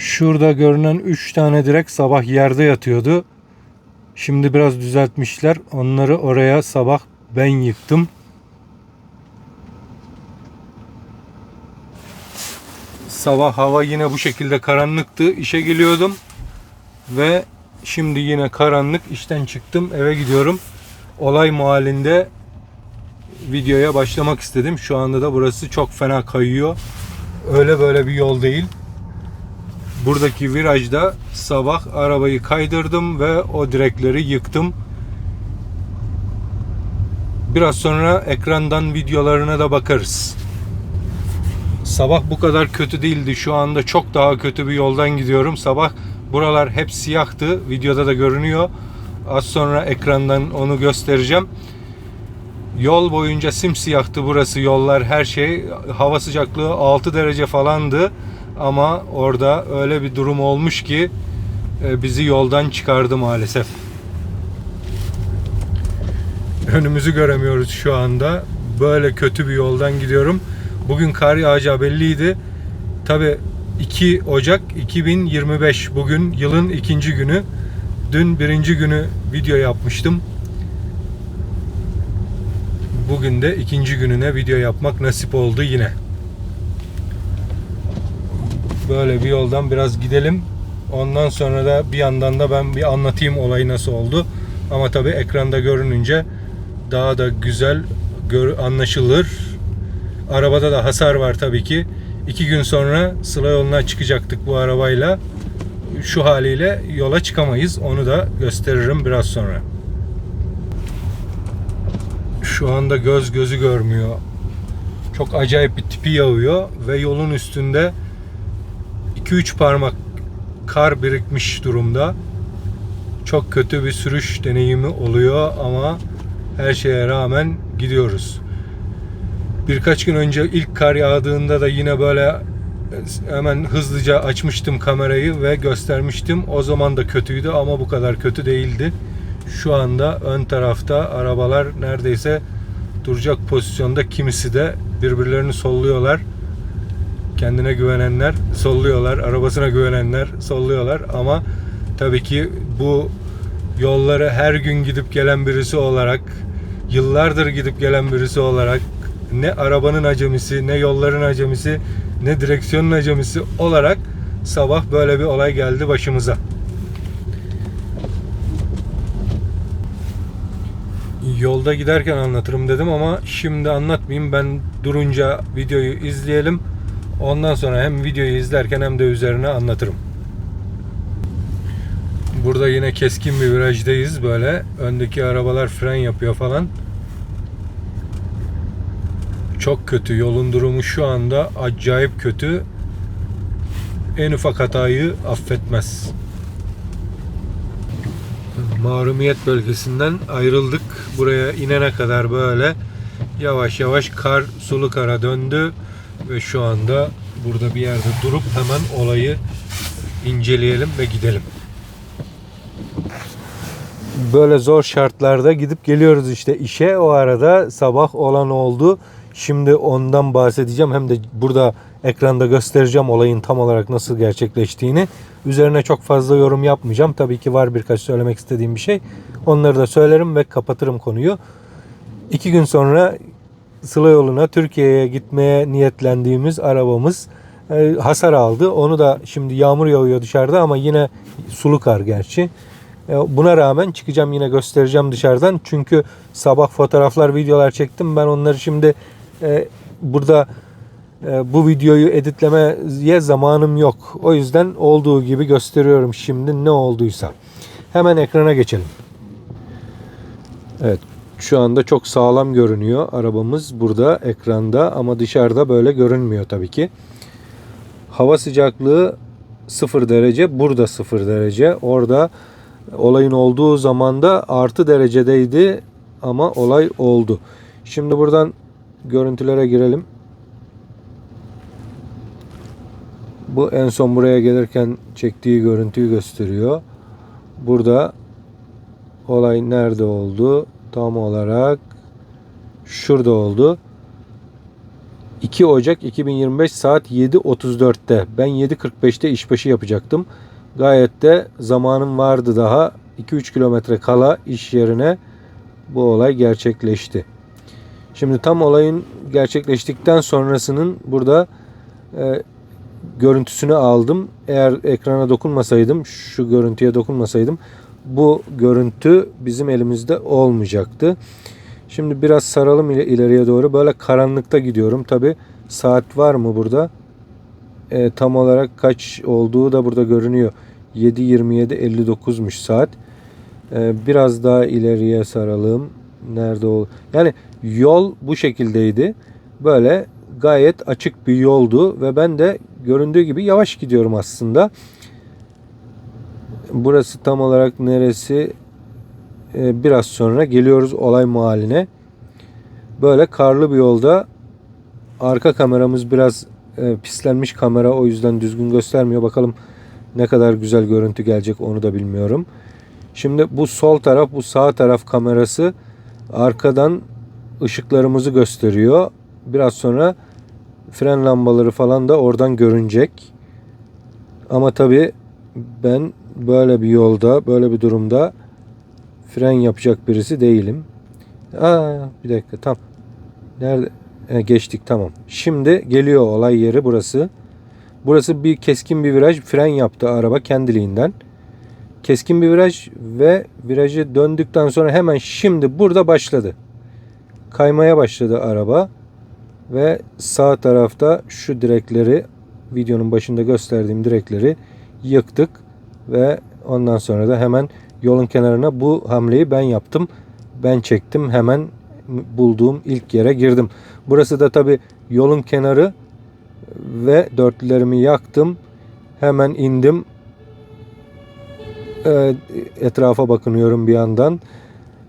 Şurada görünen 3 tane direk sabah yerde yatıyordu. Şimdi biraz düzeltmişler. Onları oraya sabah ben yıktım. Sabah hava yine bu şekilde karanlıktı. İşe geliyordum ve şimdi yine karanlık. İşten çıktım, eve gidiyorum. Olay mahallinde videoya başlamak istedim. Şu anda da burası çok fena kayıyor. Öyle böyle bir yol değil. Buradaki virajda sabah arabayı kaydırdım ve o direkleri yıktım. Biraz sonra ekrandan videolarına da bakarız. Sabah bu kadar kötü değildi. Şu anda çok daha kötü bir yoldan gidiyorum. Sabah buralar hep siyahtı. Videoda da görünüyor. Az sonra ekrandan onu göstereceğim. Yol boyunca simsiyahtı burası yollar her şey. Hava sıcaklığı 6 derece falandı. Ama orada öyle bir durum olmuş ki e, bizi yoldan çıkardı maalesef. Önümüzü göremiyoruz şu anda. Böyle kötü bir yoldan gidiyorum. Bugün kar yağacağı belliydi. Tabi 2 Ocak 2025 bugün yılın ikinci günü. Dün birinci günü video yapmıştım. Bugün de ikinci gününe video yapmak nasip oldu yine. Böyle bir yoldan biraz gidelim. Ondan sonra da bir yandan da ben bir anlatayım olayı nasıl oldu. Ama tabi ekranda görününce daha da güzel anlaşılır. Arabada da hasar var tabii ki. İki gün sonra Sıla yoluna çıkacaktık bu arabayla. Şu haliyle yola çıkamayız. Onu da gösteririm biraz sonra. Şu anda göz gözü görmüyor. Çok acayip bir tipi yağıyor ve yolun üstünde 2-3 parmak kar birikmiş durumda. Çok kötü bir sürüş deneyimi oluyor ama her şeye rağmen gidiyoruz. Birkaç gün önce ilk kar yağdığında da yine böyle hemen hızlıca açmıştım kamerayı ve göstermiştim. O zaman da kötüydü ama bu kadar kötü değildi. Şu anda ön tarafta arabalar neredeyse duracak pozisyonda kimisi de birbirlerini solluyorlar. Kendine güvenenler solluyorlar, arabasına güvenenler solluyorlar ama tabii ki bu yolları her gün gidip gelen birisi olarak, yıllardır gidip gelen birisi olarak ne arabanın acemisi, ne yolların acemisi, ne direksiyonun acemisi olarak sabah böyle bir olay geldi başımıza. Yolda giderken anlatırım dedim ama şimdi anlatmayayım. Ben durunca videoyu izleyelim. Ondan sonra hem videoyu izlerken hem de üzerine anlatırım. Burada yine keskin bir virajdayız böyle. Öndeki arabalar fren yapıyor falan. Çok kötü. Yolun durumu şu anda acayip kötü. En ufak hatayı affetmez. Mahrumiyet bölgesinden ayrıldık. Buraya inene kadar böyle yavaş yavaş kar sulu kara döndü ve şu anda burada bir yerde durup hemen olayı inceleyelim ve gidelim. Böyle zor şartlarda gidip geliyoruz işte işe. O arada sabah olan oldu. Şimdi ondan bahsedeceğim. Hem de burada ekranda göstereceğim olayın tam olarak nasıl gerçekleştiğini. Üzerine çok fazla yorum yapmayacağım. Tabii ki var birkaç söylemek istediğim bir şey. Onları da söylerim ve kapatırım konuyu. İki gün sonra Sıla yoluna Türkiye'ye gitmeye niyetlendiğimiz arabamız e, hasar aldı. Onu da şimdi yağmur yağıyor dışarıda ama yine sulu kar gerçi. E, Buna rağmen çıkacağım yine göstereceğim dışarıdan. Çünkü sabah fotoğraflar, videolar çektim. Ben onları şimdi e, burada bu videoyu editlemeye zamanım yok. O yüzden olduğu gibi gösteriyorum şimdi ne olduysa. Hemen ekrana geçelim. Evet şu anda çok sağlam görünüyor arabamız burada ekranda ama dışarıda böyle görünmüyor tabii ki. Hava sıcaklığı 0 derece burada 0 derece orada olayın olduğu zaman da artı derecedeydi ama olay oldu. Şimdi buradan görüntülere girelim. Bu en son buraya gelirken çektiği görüntüyü gösteriyor. Burada olay nerede oldu? Tam olarak şurada oldu. 2 Ocak 2025 saat 7.34'te. Ben 7.45'te işbaşı yapacaktım. Gayet de zamanım vardı daha. 2-3 kilometre kala iş yerine bu olay gerçekleşti. Şimdi tam olayın gerçekleştikten sonrasının burada e, görüntüsünü aldım. Eğer ekrana dokunmasaydım, şu görüntüye dokunmasaydım bu görüntü bizim elimizde olmayacaktı. Şimdi biraz saralım ile- ileriye doğru. Böyle karanlıkta gidiyorum. Tabi saat var mı burada? E, tam olarak kaç olduğu da burada görünüyor. 7.27.59'muş saat. E, biraz daha ileriye saralım. Nerede ol? Yani yol bu şekildeydi. Böyle gayet açık bir yoldu ve ben de göründüğü gibi yavaş gidiyorum aslında. Burası tam olarak neresi? Ee, biraz sonra geliyoruz olay mahalline. Böyle karlı bir yolda arka kameramız biraz e, pislenmiş kamera o yüzden düzgün göstermiyor. Bakalım ne kadar güzel görüntü gelecek onu da bilmiyorum. Şimdi bu sol taraf bu sağ taraf kamerası arkadan ışıklarımızı gösteriyor. Biraz sonra fren lambaları falan da oradan görünecek. Ama tabii ben böyle bir yolda, böyle bir durumda fren yapacak birisi değilim. Aa, bir dakika tam. Nerede? He, geçtik tamam. Şimdi geliyor olay yeri burası. Burası bir keskin bir viraj. Fren yaptı araba kendiliğinden. Keskin bir viraj ve virajı döndükten sonra hemen şimdi burada başladı. Kaymaya başladı araba. Ve sağ tarafta şu direkleri videonun başında gösterdiğim direkleri yıktık ve ondan sonra da hemen yolun kenarına bu hamleyi ben yaptım. Ben çektim hemen bulduğum ilk yere girdim. Burası da tabi yolun kenarı ve dörtlülerimi yaktım. Hemen indim. Etrafa bakınıyorum bir yandan.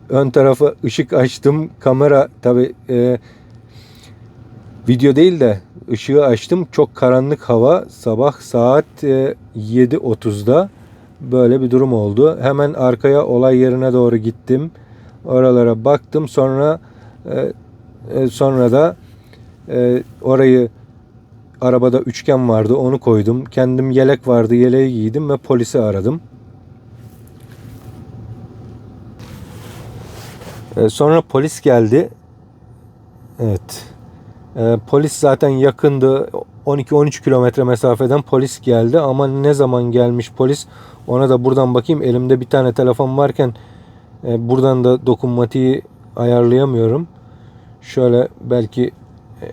Ön tarafa ışık açtım. Kamera tabi e, video değil de ışığı açtım. Çok karanlık hava. Sabah saat e, 7.30'da böyle bir durum oldu. Hemen arkaya olay yerine doğru gittim. Oralara baktım. Sonra e, e, sonra da e, orayı arabada üçgen vardı. Onu koydum. Kendim yelek vardı. Yeleği giydim ve polisi aradım. E, sonra polis geldi. Evet. E, polis zaten yakındı. 12-13 kilometre mesafeden polis geldi ama ne zaman gelmiş polis ona da buradan bakayım. Elimde bir tane telefon varken e, buradan da dokunmatiği ayarlayamıyorum. Şöyle belki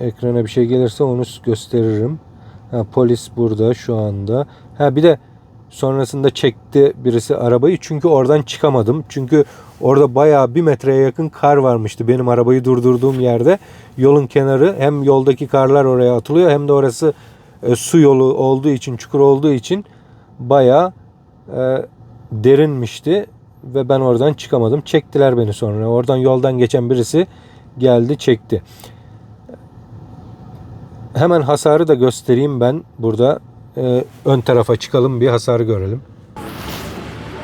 ekrana bir şey gelirse onu gösteririm. Ha, polis burada şu anda. Ha bir de sonrasında çekti birisi arabayı çünkü oradan çıkamadım. Çünkü orada bayağı bir metreye yakın kar varmıştı benim arabayı durdurduğum yerde. Yolun kenarı hem yoldaki karlar oraya atılıyor hem de orası e, su yolu olduğu için çukur olduğu için bayağı e, derinmişti ve ben oradan çıkamadım. Çektiler beni sonra. Oradan yoldan geçen birisi geldi çekti. Hemen hasarı da göstereyim ben burada. Ee, ön tarafa çıkalım bir hasarı görelim.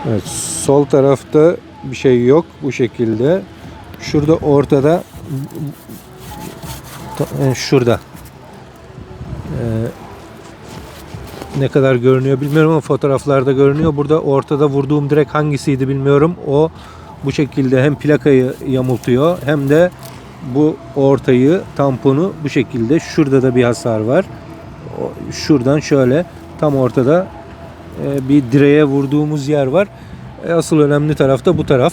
Evet, sol tarafta bir şey yok bu şekilde. Şurada ortada Ta- şurada Ee, ne kadar görünüyor bilmiyorum ama fotoğraflarda görünüyor. Burada ortada vurduğum direk hangisiydi bilmiyorum. O bu şekilde hem plakayı yamultuyor hem de bu ortayı tamponu bu şekilde şurada da bir hasar var. Şuradan şöyle tam ortada e, bir direğe vurduğumuz yer var. E, Asıl önemli taraf da bu taraf.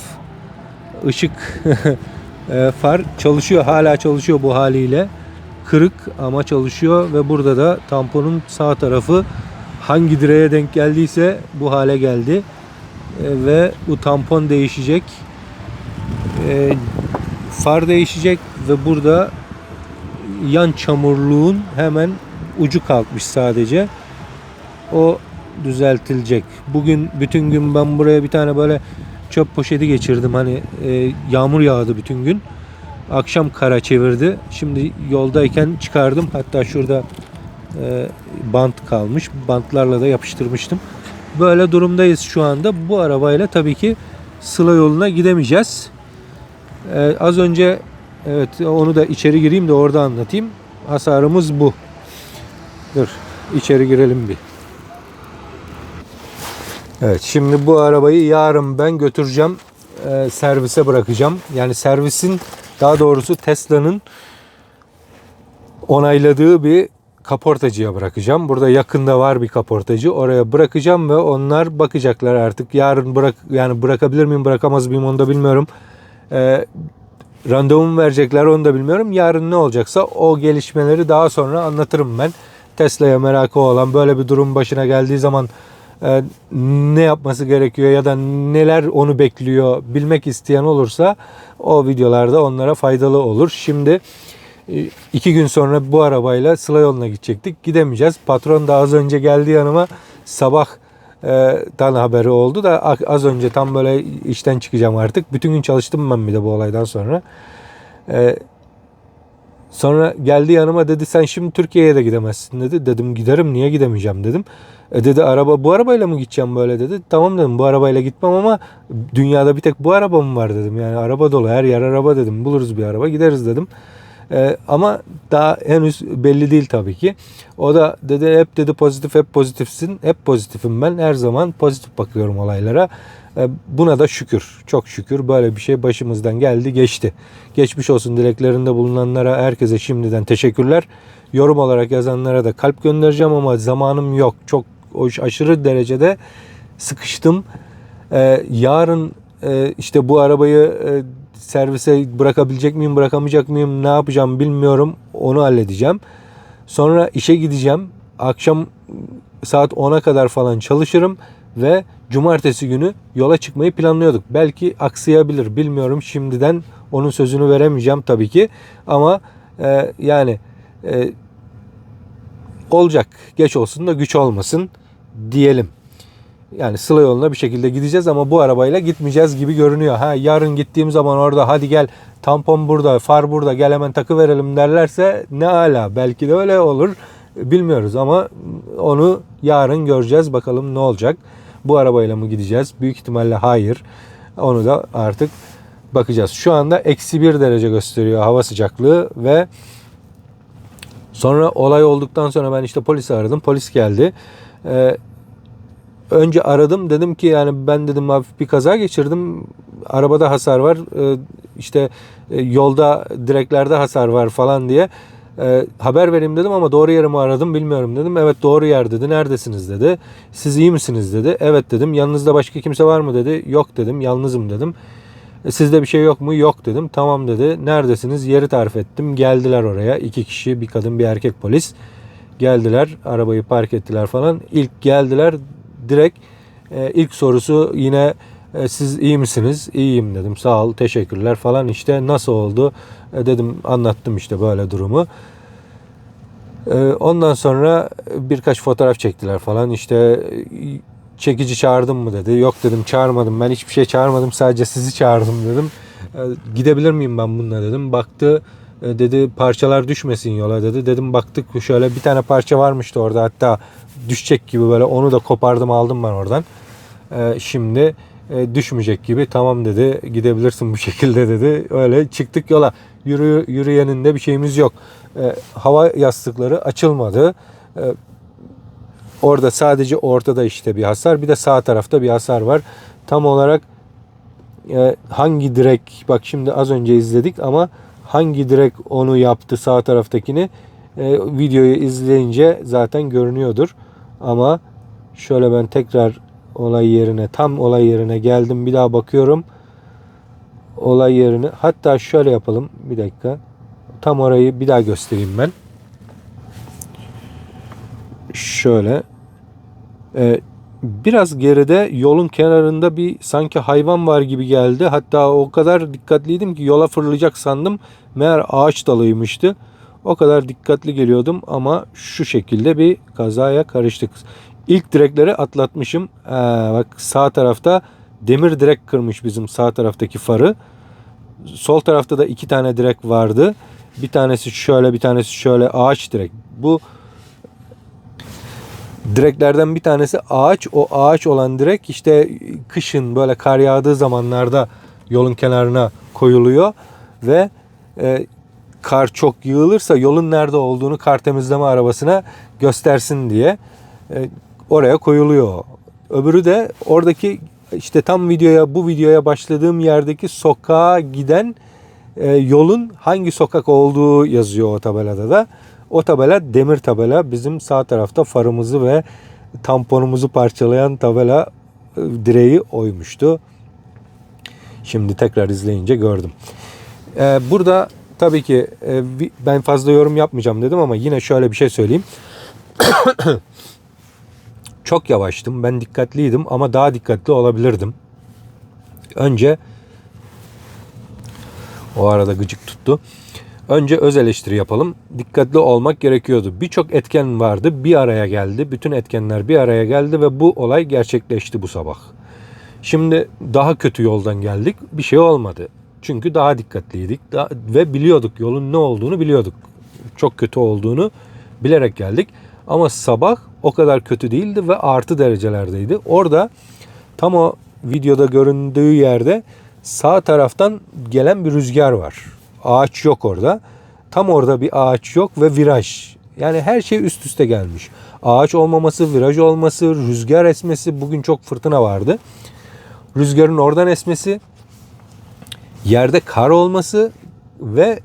Işık e, far çalışıyor. Hala çalışıyor bu haliyle. Kırık ama çalışıyor ve burada da tamponun sağ tarafı hangi direğe denk geldiyse bu hale geldi. Ve bu tampon değişecek. Far değişecek ve burada yan çamurluğun hemen ucu kalkmış sadece. O düzeltilecek. Bugün bütün gün ben buraya bir tane böyle çöp poşeti geçirdim. Hani e, yağmur yağdı bütün gün. Akşam kara çevirdi. Şimdi yoldayken çıkardım. Hatta şurada e, bant kalmış. Bantlarla da yapıştırmıştım. Böyle durumdayız şu anda. Bu arabayla tabii ki Sıla yoluna gidemeyeceğiz. Ee, az önce evet onu da içeri gireyim de orada anlatayım. Hasarımız bu. Dur içeri girelim bir. Evet şimdi bu arabayı yarın ben götüreceğim e, servise bırakacağım. Yani servisin daha doğrusu Tesla'nın onayladığı bir kaportacıya bırakacağım. Burada yakında var bir kaportacı. Oraya bırakacağım ve onlar bakacaklar artık. Yarın bırak yani bırakabilir miyim, bırakamaz mıyım onu da bilmiyorum. Ee, randevumu verecekler onu da bilmiyorum. Yarın ne olacaksa o gelişmeleri daha sonra anlatırım ben. Tesla'ya merakı olan böyle bir durum başına geldiği zaman e, ne yapması gerekiyor ya da neler onu bekliyor bilmek isteyen olursa o videolarda onlara faydalı olur. Şimdi e, iki gün sonra bu arabayla Sıla yoluna gidecektik. Gidemeyeceğiz. Patron da az önce geldi yanıma. Sabah e, tan haberi oldu da az önce tam böyle işten çıkacağım artık. Bütün gün çalıştım ben bir de bu olaydan sonra. E, sonra geldi yanıma dedi sen şimdi Türkiye'ye de gidemezsin dedi. Dedim giderim niye gidemeyeceğim dedim. E dedi araba bu arabayla mı gideceğim böyle dedi. Tamam dedim bu arabayla gitmem ama dünyada bir tek bu araba var dedim. Yani araba dolu her yer araba dedim. Buluruz bir araba gideriz dedim. Ee, ama daha henüz belli değil tabii ki. O da dedi hep dedi pozitif hep pozitifsin. Hep pozitifim ben. Her zaman pozitif bakıyorum olaylara. Ee, buna da şükür. Çok şükür böyle bir şey başımızdan geldi geçti. Geçmiş olsun dileklerinde bulunanlara herkese şimdiden teşekkürler. Yorum olarak yazanlara da kalp göndereceğim ama zamanım yok. Çok aşırı derecede sıkıştım. Ee, yarın e, işte bu arabayı e, servise bırakabilecek miyim, bırakamayacak mıyım, ne yapacağım bilmiyorum. Onu halledeceğim. Sonra işe gideceğim. Akşam saat 10'a kadar falan çalışırım ve cumartesi günü yola çıkmayı planlıyorduk. Belki aksayabilir bilmiyorum. Şimdiden onun sözünü veremeyeceğim tabii ki. Ama e, yani e, olacak. Geç olsun da güç olmasın diyelim. Yani Sıla yoluna bir şekilde gideceğiz ama bu arabayla gitmeyeceğiz gibi görünüyor. Ha yarın gittiğim zaman orada hadi gel tampon burada, far burada gel hemen takı verelim derlerse ne ala belki de öyle olur. Bilmiyoruz ama onu yarın göreceğiz. Bakalım ne olacak. Bu arabayla mı gideceğiz? Büyük ihtimalle hayır. Onu da artık bakacağız. Şu anda eksi bir derece gösteriyor hava sıcaklığı ve sonra olay olduktan sonra ben işte polisi aradım. Polis geldi. Ee, önce aradım dedim ki yani ben dedim hafif bir kaza geçirdim. Arabada hasar var. Ee, işte e, yolda direklerde hasar var falan diye. E, haber vereyim dedim ama doğru yeri mi aradım bilmiyorum dedim. Evet doğru yer dedi. Neredesiniz dedi. Siz iyi misiniz dedi. Evet dedim. Yanınızda başka kimse var mı dedi. Yok dedim. Yalnızım dedim. E, sizde bir şey yok mu? Yok dedim. Tamam dedi. Neredesiniz? Yeri tarif ettim. Geldiler oraya. İki kişi bir kadın bir erkek polis. Geldiler. Arabayı park ettiler falan. İlk geldiler direkt e, ilk sorusu yine e, siz iyi misiniz? İyiyim dedim. Sağ ol, teşekkürler falan işte nasıl oldu? E, dedim anlattım işte böyle durumu. E, ondan sonra birkaç fotoğraf çektiler falan işte çekici çağırdım mı dedi. Yok dedim çağırmadım ben hiçbir şey çağırmadım sadece sizi çağırdım dedim. E, gidebilir miyim ben bununla dedim. Baktı dedi parçalar düşmesin yola dedi. Dedim baktık şöyle bir tane parça varmıştı orada hatta düşecek gibi böyle onu da kopardım aldım ben oradan. E, şimdi e, düşmeyecek gibi tamam dedi gidebilirsin bu şekilde dedi. Öyle çıktık yola. Yürü, yürüyenin de bir şeyimiz yok. hava yastıkları açılmadı. orada sadece ortada işte bir hasar bir de sağ tarafta bir hasar var. Tam olarak hangi direk bak şimdi az önce izledik ama hangi direk onu yaptı sağ taraftakini e, videoyu izleyince zaten görünüyordur. Ama şöyle ben tekrar olay yerine tam olay yerine geldim bir daha bakıyorum. Olay yerine hatta şöyle yapalım bir dakika. Tam orayı bir daha göstereyim ben. Şöyle. Ee, biraz geride yolun kenarında bir sanki hayvan var gibi geldi. Hatta o kadar dikkatliydim ki yola fırlayacak sandım. Meğer ağaç dalıymıştı. O kadar dikkatli geliyordum ama şu şekilde bir kazaya karıştık. İlk direkleri atlatmışım. Ee, bak sağ tarafta demir direk kırmış bizim sağ taraftaki farı. Sol tarafta da iki tane direk vardı. Bir tanesi şöyle bir tanesi şöyle ağaç direk. Bu direklerden bir tanesi ağaç. O ağaç olan direk işte kışın böyle kar yağdığı zamanlarda yolun kenarına koyuluyor ve e, kar çok yığılırsa yolun nerede olduğunu kar temizleme arabasına göstersin diye e, oraya koyuluyor. Öbürü de oradaki işte tam videoya bu videoya başladığım yerdeki sokağa giden e, yolun hangi sokak olduğu yazıyor o tabelada da. O tabela demir tabela. Bizim sağ tarafta farımızı ve tamponumuzu parçalayan tabela e, direği oymuştu. Şimdi tekrar izleyince gördüm. E, burada tabii ki e, ben fazla yorum yapmayacağım dedim ama yine şöyle bir şey söyleyeyim. Çok yavaştım. Ben dikkatliydim ama daha dikkatli olabilirdim. Önce o arada gıcık tuttu. Önce öz eleştiri yapalım. Dikkatli olmak gerekiyordu. Birçok etken vardı. Bir araya geldi. Bütün etkenler bir araya geldi ve bu olay gerçekleşti bu sabah. Şimdi daha kötü yoldan geldik. Bir şey olmadı. Çünkü daha dikkatliydik Daha- ve biliyorduk yolun ne olduğunu biliyorduk. Çok kötü olduğunu bilerek geldik. Ama sabah o kadar kötü değildi ve artı derecelerdeydi. Orada tam o videoda göründüğü yerde sağ taraftan gelen bir rüzgar var. Ağaç yok orada. Tam orada bir ağaç yok ve viraj. Yani her şey üst üste gelmiş. Ağaç olmaması, viraj olması, rüzgar esmesi. Bugün çok fırtına vardı. Rüzgarın oradan esmesi, yerde kar olması ve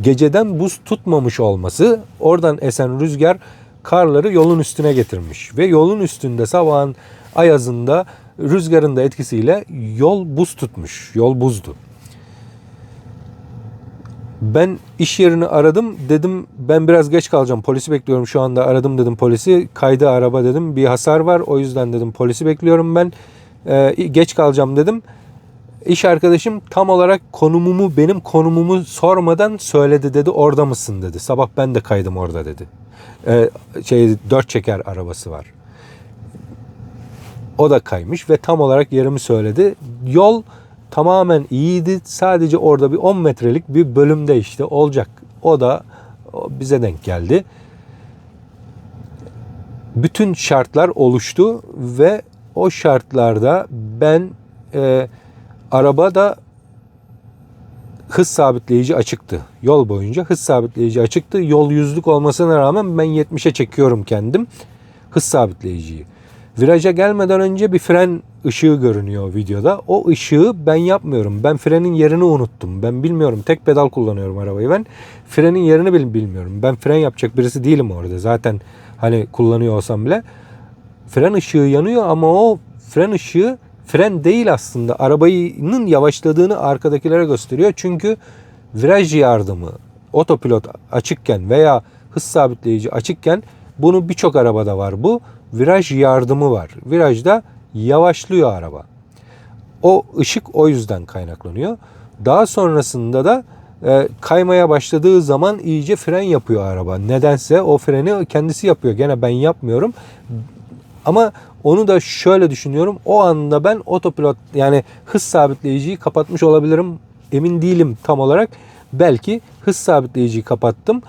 geceden buz tutmamış olması oradan esen rüzgar karları yolun üstüne getirmiş. Ve yolun üstünde sabahın ayazında rüzgarın da etkisiyle yol buz tutmuş. Yol buzdu. Ben iş yerini aradım. Dedim ben biraz geç kalacağım. Polisi bekliyorum şu anda. Aradım dedim polisi. Kaydı araba dedim. Bir hasar var. O yüzden dedim polisi bekliyorum ben. Ee, geç kalacağım dedim. İş arkadaşım tam olarak konumumu benim konumumu sormadan söyledi dedi. Orada mısın dedi. Sabah ben de kaydım orada dedi. Ee, şey dört çeker arabası var. O da kaymış ve tam olarak yerimi söyledi. Yol tamamen iyiydi. Sadece orada bir 10 metrelik bir bölümde işte olacak. O da bize denk geldi. Bütün şartlar oluştu ve o şartlarda ben e, arabada hız sabitleyici açıktı. Yol boyunca hız sabitleyici açıktı. Yol yüzlük olmasına rağmen ben 70'e çekiyorum kendim hız sabitleyiciyi. Viraja gelmeden önce bir fren ışığı görünüyor videoda. O ışığı ben yapmıyorum. Ben frenin yerini unuttum. Ben bilmiyorum. Tek pedal kullanıyorum arabayı ben. Frenin yerini bil- bilmiyorum. Ben fren yapacak birisi değilim orada. Zaten hani kullanıyor olsam bile. Fren ışığı yanıyor ama o fren ışığı fren değil aslında. Arabanın yavaşladığını arkadakilere gösteriyor. Çünkü viraj yardımı otopilot açıkken veya hız sabitleyici açıkken bunu birçok arabada var bu. Viraj yardımı var. Virajda yavaşlıyor araba. O ışık o yüzden kaynaklanıyor. Daha sonrasında da e, kaymaya başladığı zaman iyice fren yapıyor araba. Nedense o freni kendisi yapıyor. Gene ben yapmıyorum. Ama onu da şöyle düşünüyorum. O anda ben otopilot yani hız sabitleyiciyi kapatmış olabilirim. Emin değilim tam olarak. Belki hız sabitleyiciyi kapattım.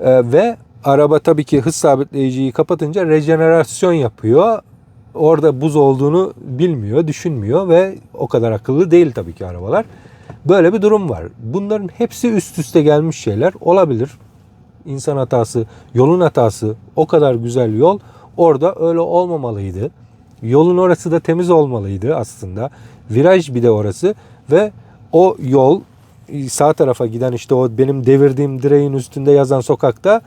Ee, ve araba tabii ki hız sabitleyiciyi kapatınca rejenerasyon yapıyor. Orada buz olduğunu bilmiyor, düşünmüyor ve o kadar akıllı değil tabii ki arabalar. Böyle bir durum var. Bunların hepsi üst üste gelmiş şeyler olabilir. İnsan hatası, yolun hatası, o kadar güzel yol orada öyle olmamalıydı. Yolun orası da temiz olmalıydı aslında. Viraj bir de orası ve o yol sağ tarafa giden işte o benim devirdiğim direğin üstünde yazan sokakta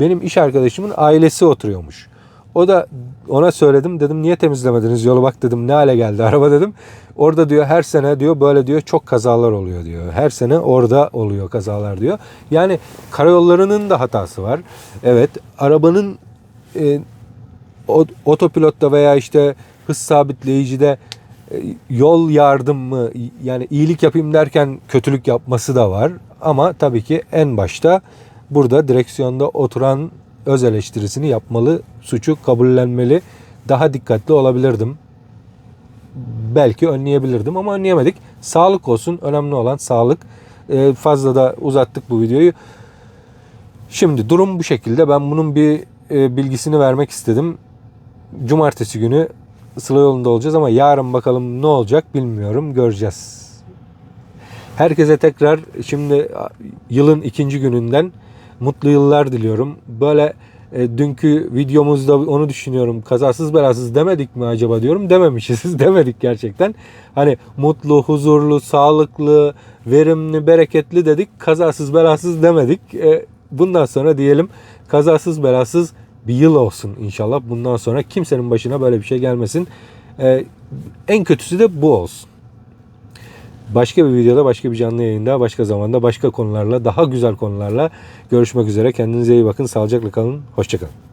benim iş arkadaşımın ailesi oturuyormuş. O da ona söyledim dedim niye temizlemediniz yolu bak dedim ne hale geldi araba dedim. Orada diyor her sene diyor böyle diyor çok kazalar oluyor diyor. Her sene orada oluyor kazalar diyor. Yani karayollarının da hatası var. Evet arabanın e, otopilotta veya işte hız sabitleyicide e, yol yardımı yani iyilik yapayım derken kötülük yapması da var. Ama tabii ki en başta burada direksiyonda oturan öz eleştirisini yapmalı, suçu kabullenmeli. Daha dikkatli olabilirdim. Belki önleyebilirdim ama önleyemedik. Sağlık olsun. Önemli olan sağlık. E, fazla da uzattık bu videoyu. Şimdi durum bu şekilde. Ben bunun bir e, bilgisini vermek istedim. Cumartesi günü Sıla yolunda olacağız ama yarın bakalım ne olacak bilmiyorum. Göreceğiz. Herkese tekrar şimdi yılın ikinci gününden mutlu yıllar diliyorum. Böyle e, dünkü videomuzda onu düşünüyorum. Kazasız belasız demedik mi acaba diyorum. Dememişiz. demedik gerçekten. Hani mutlu, huzurlu, sağlıklı, verimli, bereketli dedik. Kazasız belasız demedik. E, bundan sonra diyelim kazasız belasız bir yıl olsun inşallah. Bundan sonra kimsenin başına böyle bir şey gelmesin. E, en kötüsü de bu olsun. Başka bir videoda, başka bir canlı yayında, başka zamanda, başka konularla, daha güzel konularla görüşmek üzere. Kendinize iyi bakın, sağlıcakla kalın, hoşçakalın.